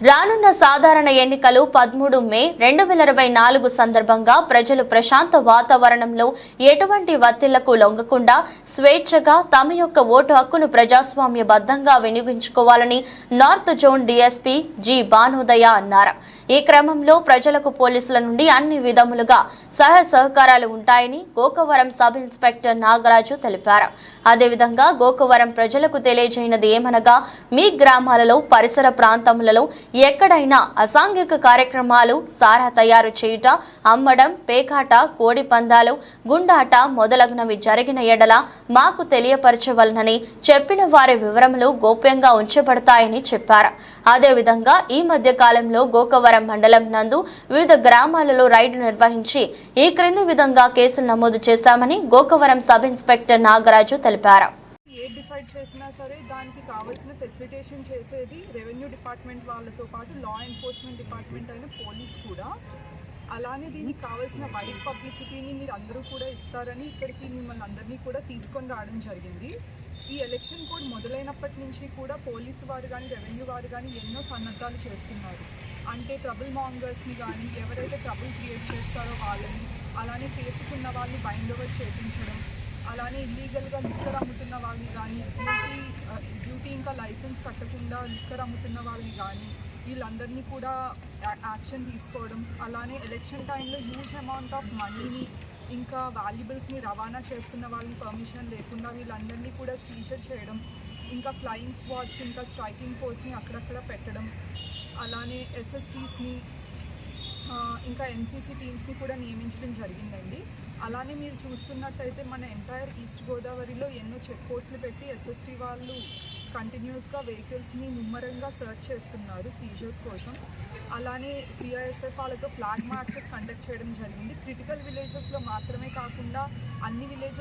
రానున్న సాధారణ ఎన్నికలు పదమూడు మే రెండు వేల ఇరవై నాలుగు సందర్భంగా ప్రజలు ప్రశాంత వాతావరణంలో ఎటువంటి వత్తిళ్ళకు లొంగకుండా స్వేచ్ఛగా తమ యొక్క ఓటు హక్కును ప్రజాస్వామ్యబద్ధంగా వినియోగించుకోవాలని north zone DSP G Bhanodaya అన్నారు. ఈ క్రమంలో ప్రజలకు పోలీసుల నుండి అన్ని విధములుగా సహాయ సహకారాలు ఉంటాయని గోకవరం సబ్ ఇన్స్పెక్టర్ నాగరాజు తెలిపారు. అదేవిధంగా గోకవరం ప్రజలకు తెలియజేయనది ఏమనగా మీ గ్రామాలలో పరిసర ప్రాంతములలో ఎక్కడైనా అసాంఘిక కార్యక్రమాలు సారా తయారు చేయుట అమ్మడం పేకాట కోడి పందాలు గుండాట మొదలగునవి జరిగిన ఎడల మాకు తెలియపరచవలనని చెప్పిన వారి వివరములు గోప్యంగా ఉంచబడతాయని చెప్పారు. అదేవిధంగా ఈ మధ్య కాలంలో గోకవరం మండలం నందు వివిధ గ్రామాలలో రైడ్ నిర్వహించి ఈ క్రింది విధంగా కేసులు నమోదు చేశామని గోకవరం సబ్ ఇన్స్పెక్టర్ నాగరాజు తెలిపారు. ఏ డిసైడ్ చేసినా సరే దానికి కావాల్సిన ఫెసిలిటేషన్ చేసేది రెవెన్యూ డిపార్ట్మెంట్ వాళ్ళతో పాటు లా ఎన్ఫోర్స్మెంట్ డిపార్ట్మెంట్ అయిన పోలీస్ కూడా. అలానే దీనికి కావాల్సిన వైడ్ పబ్లిసిటీని మీరు అందరూ కూడా ఇస్తారని ఇక్కడికి మిమ్మల్ని అందరినీ కూడా తీసుకొని రావడం జరిగింది. ఈ ఎలక్షన్ కోడ్ మొదలైనప్పటి నుంచి కూడా పోలీసు వారు కానీ రెవెన్యూ వారు కానీ ఎన్నో సన్నద్ధాలు చేస్తున్నారు. అంటే ట్రబుల్ మాంగర్స్ని కానీ ఎవరైతే ట్రబుల్ క్రియేట్ చేస్తారో వాళ్ళని అలానే కేసెస్ ఉన్న వాళ్ళని బైండ్ ఓవర్ చేయించడం అలానే ఇల్లీగల్గా లిక్కర్ అమ్ముతున్న వాళ్ళని కానీ డ్యూటీ డ్యూటీ ఇంకా లైసెన్స్ కట్టకుండా లిక్కర్ అమ్ముతున్న వాళ్ళని కానీ వీళ్ళందరినీ కూడా యాక్షన్ తీసుకోవడం అలానే ఎలక్షన్ టైంలో హ్యూజ్ అమౌంట్ ఆఫ్ మనీని ఇంకా వాల్యుబుల్స్ని రవాణా చేస్తున్న వాళ్ళని పర్మిషన్ లేకుండా వీళ్ళందరినీ కూడా సీజర్ చేయడం ఇంకా ఫ్లయింగ్ స్పాట్స్ ఇంకా స్ట్రైకింగ్ ఫోర్స్ని అక్కడక్కడ పెట్టడం అలానే ఎస్ఎస్టీస్ని ఇంకా ఎంసీసీ టీమ్స్ని కూడా నియమించడం జరిగిందండి. అలానే మీరు చూస్తున్నట్టయితే మన ఎంటైర్ ఈస్ట్ గోదావరిలో ఎన్నో చెక్ పోస్టులు పెట్టి ఎస్ఎస్టీ వాళ్ళు కంటిన్యూస్గా వెహికల్స్ని ముమ్మరంగా సర్చ్ చేస్తున్నారు సీజర్స్ కోసం. అలానే సిఐఎస్ఎఫ్ వాళ్ళతో ఫ్లాగ్ మార్చెస్ కండక్ట్ చేయడం జరిగింది. క్రిటికల్ విలేజెస్లో మాత్రమే కాకుండా అన్ని విలేజెస్